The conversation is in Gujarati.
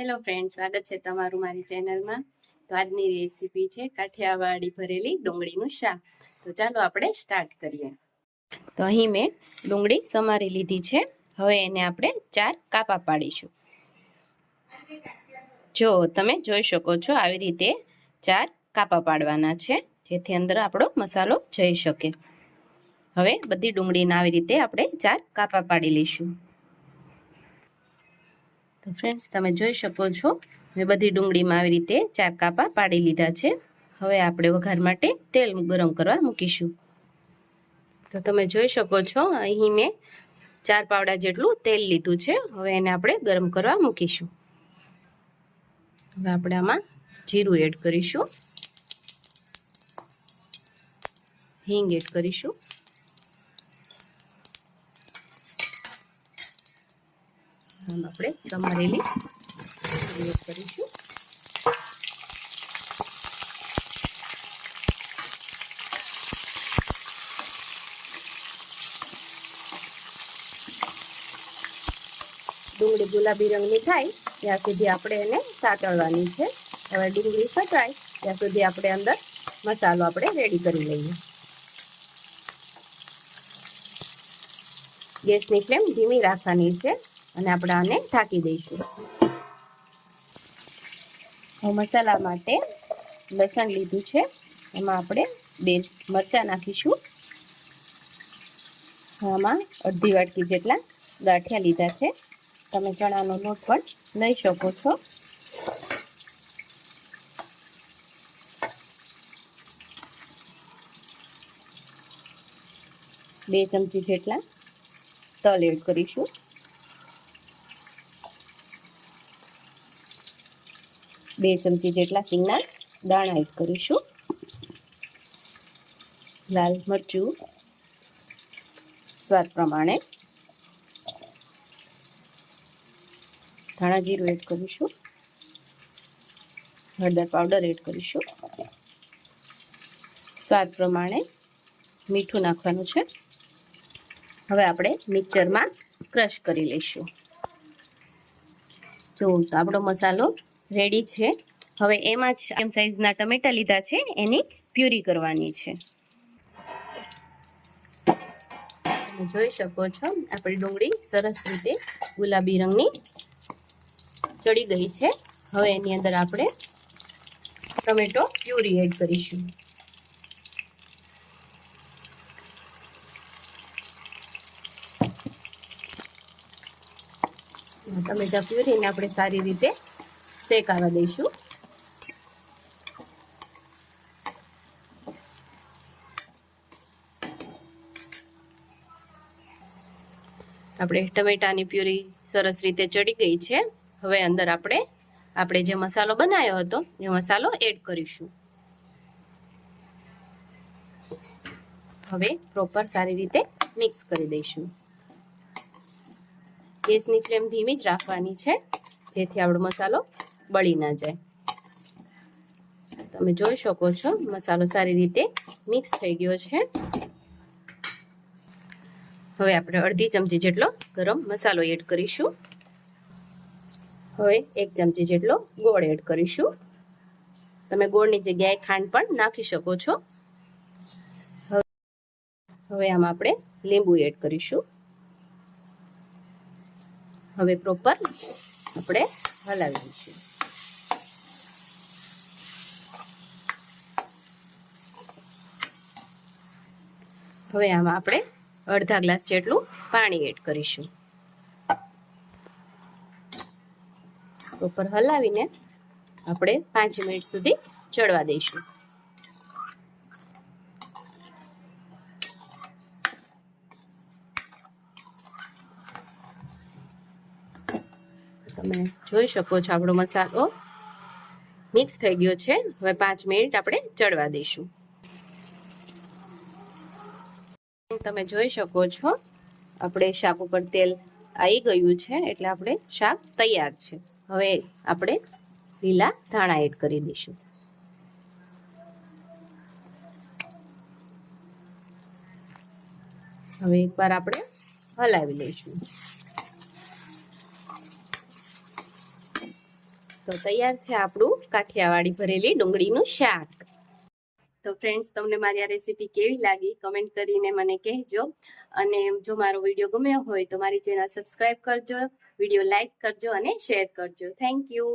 હેલો ફ્રેન્ડ સ્વાગત છે તમારું મારી ચેનલમાં. તો આજની રેસીપી છે કાઠિયાવાડી ભરેલી ડુંગળીનું શાક. તો ચાલો આપણે સ્ટાર્ટ કરીએ. તો અહીં મેં ડુંગળી સમારી લીધી છે. હવે એને આપણે ચાર કાપા પાડીશું. જો તમે જોઈ શકો છો આવી રીતે ચાર કાપા પાડવાના છે, જેથી અંદર આપણો મસાલો જઈ શકે. હવે બધી ડુંગળીને આવી રીતે આપણે ચાર કાપા પાડી લઈશું. તો ફ્રેન્ડ્સ તમે જોઈ શકો છો, મેં બધી ડુંગળીમાં આવી રીતે ચાર કાપા પાડી લીધા છે. હવે આપણે વઘાર માટે તેલ ગરમ કરવા મૂકીશું. તો તમે જોઈ શકો છો, અહીં મેં ચાર પાવડા જેટલું તેલ લીધું છે. હવે એને આપણે ગરમ કરવા મૂકીશું. હવે આપણે આમાં જીરું એડ કરીશું. હિંગ એડ કરીશું. આમ આપણે સમારેલી એડ કરીશું. ડુંગળી ગુલાબી રંગની થાય, ત્યાં સુધી આપણે એને સાતળવાની છે. હવે ડુંગળી ફટાય, ત્યાં સુધી આપણે અંદર મસાલો આપણે રેડી કરી લઈએ. ગેસની ફ્લેમ ધીમી રાખવાની છે. અને આપણે આને ઢાંકી દઈશું. હું મસાલા માટે લસણ લીધું છે. એમાં આપણે બે મરચાં નાખીશું. આમાં અડધી વાટકી જેટલા ગાંઠિયા લીધા છે. તમે ચણાનો લોટ પણ લઈ શકો છો. બે ચમચી જેટલા તલ એડ કરીશું. બે ચમચી જેટલા સિંગના દાણા એડ કરીશું. લાલ મરચું સ્વાદ પ્રમાણે. ધાણા જીરું એડ કરીશું. હળદર પાવડર એડ કરીશું. સ્વાદ પ્રમાણે મીઠું નાખવાનું છે. હવે આપણે મિક્સરમાં ક્રશ કરી લઈશું. જો આપણો મસાલો રેડી છે. હવે એમાં જ એમ સાઈઝના ટમેટા લીધા છે. એની પ્યુરી કરવાની છે. જોઈ શકો છો, આપણી ડુંગળી સરસ રીતે ગુલાબી રંગની ચડી ગઈ છે. હવે એની અંદર આપણે ટમેટો પ્યુરી એડ કરીશું. ટમેટા પ્યુરીને આપણે સારી રીતે શેકાવા દઈશું. આપણે ટમેટાની પ્યુરી સરસ રીતે ચડી ગઈ છે. હવે અંદર આપણે આપણે જે મસાલો બનાવ્યો હતો, એ મસાલો એડ કરીશું. હવે પ્રોપર સારી રીતે મિક્સ કરી દઈશું. ગેસની ફ્લેમ ધીમી જ રાખવાની છે, જેથી આપણો મસાલો બળી ના જાય. તમે જોઈ શકો છો, મસાલો સારી રીતે મિક્સ થઈ ગયો છે. હવે આપણે અડધી ચમચી જેટલો ગરમ મસાલો એડ કરીશું. હવે એક ચમચી જેટલો ગોળ એડ કરીશું. તમે ગોળની જગ્યાએ ખાંડ પણ નાખી શકો છો. હવે આમાં આપણે લીંબુ એડ કરીશું. હવે પ્રોપર આપણે હલાવી દઈશું હવે આમાં આપણે અડધા ગ્લાસ જેટલું પાણી એડ કરીશું. ઉપર હલાવીને આપણે પાંચ મિનિટ સુધી ચડવા દઈશું. તમે જોઈ શકો છો આપણો મસાલો મિક્સ થઈ ગયો છે. હવે પાંચ મિનિટ આપણે ચડવા દઈશું. તમે જોઈ શકો છો. આપણે શાક ઉપર તેલ આવી ગયું છે એટલે આપણે શાક તૈયાર છે. હવે આપણે લીલા ધાણા એડ કરી દઈશું. હવે એકવાર આપણે હલાવી લઈશું. તો તૈયાર છે આપણું કાઠિયાવાડી ભરેલી ડુંગળીનું શાક. તો ફ્રેન્ડ્સ તમને મારી આ રેસીપી કેવી લાગી? કમેન્ટ કરીને મને કહેજો. અને જો મારો વીડિયો ગમ્યો હોય તો મારી ચેનલ સબસ્ક્રાઈબ કરજો વીડિયો લાઈક કરજો અને શેર કરજો. Thank you